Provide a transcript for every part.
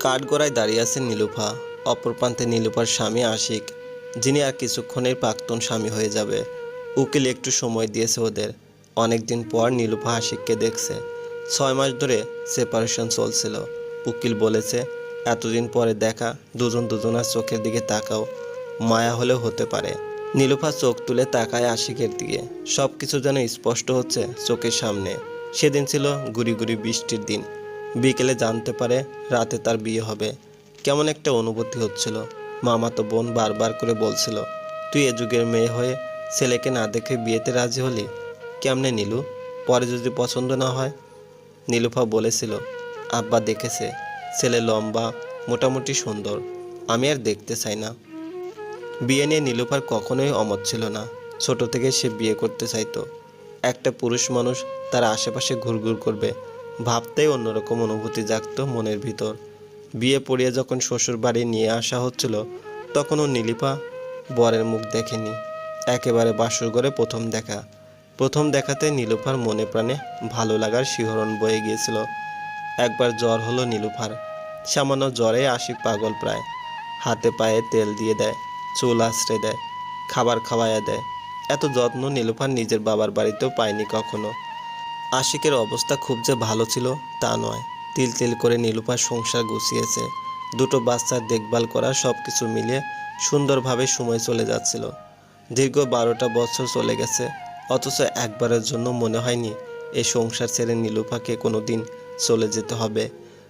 কাঠগড়ায় দাঁড়িয়ে আছেন নীলুফা। অপর প্রান্তে নীলুফার স্বামী আশিক, যিনি আর কিছুক্ষণের প্রাক্তন স্বামী হয়ে যাবে। উকিল একটু সময় দিয়েছে ওদের। অনেকদিন পর নীলুফা আশিককে দেখছে। ছয় মাস ধরে সেপারেশন চলছিল। উকিল বলেছে, এতদিন পরে দেখা, দুজন দুজনার চোখের দিকে তাকাও। মায়া হলেও হতে পারে। নীলুফা চোখ তুলে তাকায় আশিকের দিকে। সব কিছু যেন স্পষ্ট হচ্ছে চোখের সামনে। সেদিন ছিল গুড়ি গুড়ি বৃষ্টির দিন। বিকেলে জানতে পারে রাতে তার বিয়ে হবে। কেমন একটা অনুভূতি হচ্ছিল। মামাতো বোন বারবার করে বলছিল, তুই এ যুগের মেয়ে হয়ে ছেলেকে না দেখে বিয়েতে রাজি হলি? কেমনে নীলু? পরে যদি পছন্দ না হয়? নীলুফা বলেছিল, আব্বা দেখেছে, ছেলে লম্বা, মোটামুটি সুন্দর। আমি আর দেখতে চাই না। বিয়ে নিয়ে নীলুফার কখনোই অমত ছিল না। ছোট থেকে সে বিয়ে করতে চাইতো। একটা পুরুষ মানুষ তার আশেপাশে ঘুরঘুর করবে ভাবতেই অন্যরকম অনুভূতি জাগতো মনের ভিতর। বিয়ে পড়িয়ে যখন শ্বশুর বাড়ি নিয়ে আসা হচ্ছিল, তখনও নীলিপা বরের মুখ দেখেনি। একেবারে বাসর ঘরে প্রথম দেখা। প্রথম দেখাতে নীলুফার মনে প্রাণে ভালো লাগার শিহরণ বয়ে গিয়েছিল। একবার জ্বর হলো নীলুফার। সামান্য জ্বরে আশিক পাগল প্রায়। হাতে পায়ে তেল দিয়ে দেয়, চুল আশ্রয় দেয়, খাবার খাওয়াইয়া দেয়। এত যত্ন নীলুফার নিজের বাবার বাড়িতেও পায়নি কখনো। আশিকের অবস্থা খুব যে ভালো ছিল তা নয়। তিল তিল করে নীলুফার সংসার গুছিয়েছে। দুটো বাচ্চার দেখভাল করা সব কিছু মিলিয়ে সুন্দরভাবে সময় চলে যাচ্ছিল। দীর্ঘ বারোটা বছর চলে গেছে, অথচ একবারের জন্য মনে হয়নি এই সংসার ছেড়ে নীলুফাকে কোনো দিন চলে যেতে হবে।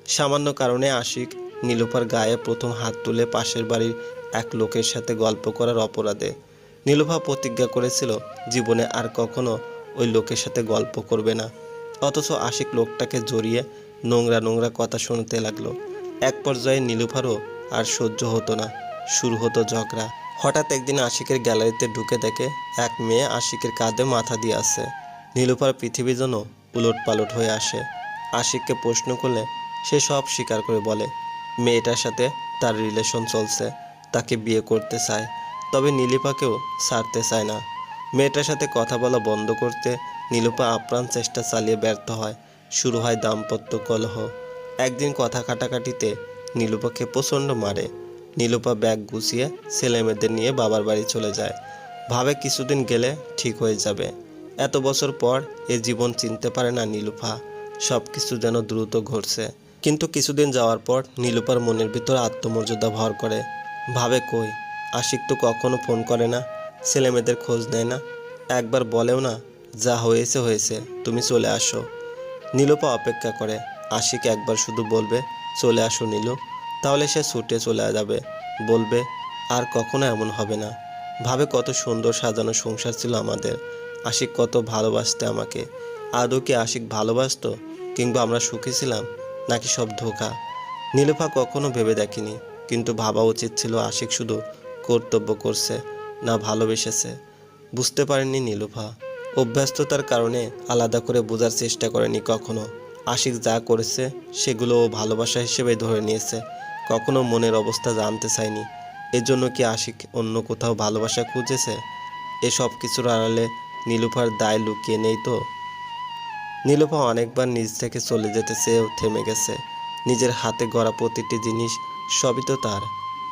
সামান্য কারণে আশিক নীলুফার গায়ে প্রথম হাত তুলে পাশের বাড়ির এক লোকের সাথে গল্প করার অপরাধে। নীলুফা প্রতিজ্ঞা করেছিল, জীবনে আর কখনো ওই লোকের সাথে গল্প করবে না। অথচ আশিক লোকটাকে জড়িয়ে নোংরা নোংরা কথা শুনতে লাগল। এক পর্যায়ে নীলুফারও আর সহ্য হতো না। শুরু হতো ঝগড়া। হঠাৎ একদিন আশিকের গ্যালারিতে ঢুকে দেখে এক মেয়ে আশিকের কাঁধে মাথা দিয়ে আসে। নীলুফার পৃথিবী যেন উলট পালট হয়ে আসে। আশিককে প্রশ্ন করলে সে সব স্বীকার করে বলে, মেয়েটার সাথে তার রিলেশন চলছে, তাকে বিয়ে করতে চায়। তবে নীলিপাকেও ছাড়তে চায় না। মেয়েটার সাথে কথা বলা বন্ধ করতে নীলুপা আপ্রাণ চেষ্টা চালিয়ে ব্যর্থ হয়। শুরু হয় দাম্পত্য কলহ। একদিন কথা কাটাকাটিতে নীলুপাকে প্রচণ্ড মারে। নীলুপা ব্যাগ গুছিয়ে ছেলেমেয়েদের নিয়ে বাবার বাড়ি চলে যায়। ভাবে কিছুদিন গেলে ঠিক হয়ে যাবে। এত বছর পর এ জীবন চিনতে পারে না নীলুফা সব কিছু যেন দ্রুত ঘটছে। কিন্তু কিছুদিন যাওয়ার পর নীলুপার মনের ভিতর আত্মমর্যাদা ভর করে। ভাবে কই, আশিক তো কখনো ফোন করে না। ছেলেমেয়েদের খোঁজ নেয় না। একবার বলেও না, যা হয়েছে হয়েছে, তুমি চলে আসো। নীলুপা অপেক্ষা করে। আশিক একবার শুধু বলবে, চলে আসো নীলু। তাহলে সে ছুটে চলে যাবে। বলবে, আর কখনো এমন হবে না। ভাবে কত সুন্দর সাজানো সংসার ছিল আমাদের। আশিক কত ভালোবাসতে আমাকে। আদৌ কি আশিক ভালোবাসতো, কিংবা আমরা সুখী ছিলাম, নাকি সব ধোকা? নীলুফা কখনো ভেবে দেখিনি, কিন্তু ভাবা উচিত ছিল আশিক শুধু কর্তব্য করছে। না ভালোবেসেছে। বুঝতে পারেনি নীলুফা। অভ্যস্ততার কারণে আলাদা করে বোঝার চেষ্টা করেনি কখনো। আশিক যা করেছে সেগুলো ও ভালোবাসা হিসেবে ধরে নিয়েছে। কখনো মনের অবস্থা জানতে চায়নি। এজন্য কি আশিক অন্য কোথাও ভালোবাসা খুঁজেছে? এসব কিছুর আড়ালে নীলুফার দায় লুকিয়ে নেই তো? নীলুফা অনেকবার নিজ থেকে চলে যেতে চেয়েও থেমে গেছে। নিজের হাতে গড়া প্রতিটি জিনিস সবই তো তার।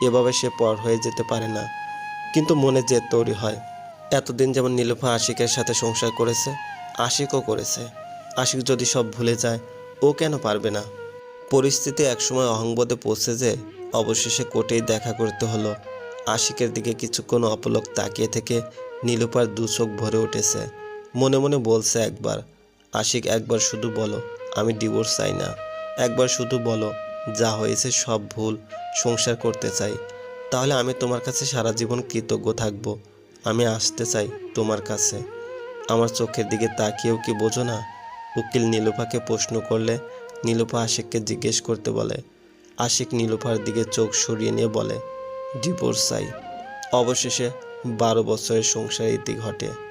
এভাবে সে পর হয়ে যেতে পারে না। কিন্তু মনে জেদ তৈরি হয়। এতদিন যেমন নীলুফা আশিকের সাথে সংসার করেছে, আশিকও করেছে। আশিক যদি সব ভুলে যায়, ও কেন পারবে না? পরিস্থিতি একসময় অহংবোধে পৌঁছে যে অবশেষে কোর্টেই দেখা করতে হলো। আশিকের দিকে কিছুক্ষণ অপলক তাকিয়ে থেকে নীলুপার দু চোখ ভরে উঠেছে। মনে মনে বলছে একবার, আশিক, একবার শুধু বলো, আমি ডিভোর্স চাই না। একবার শুধু বলো, যা হয়েছে সব ভুল, সংসার করতে চাই। তাহলে আমি তোমার কাছে সারা জীবন কৃতজ্ঞ থাকব। আমি আসতে চাই তোমার কাছে। আমার চোখের দিকে তাকিয়েও কি বোঝো না? উকিল নীলুফাকে প্রশ্ন করলে নীলুফা আশিককে জিজ্ঞেস করতে বলে। আশিক নীলুফার দিকে চোখ সরিয়ে নিয়ে বলে, ডিভোর্স চাই। অবশেষে বারো বছরের সংসার ইতি ঘটে।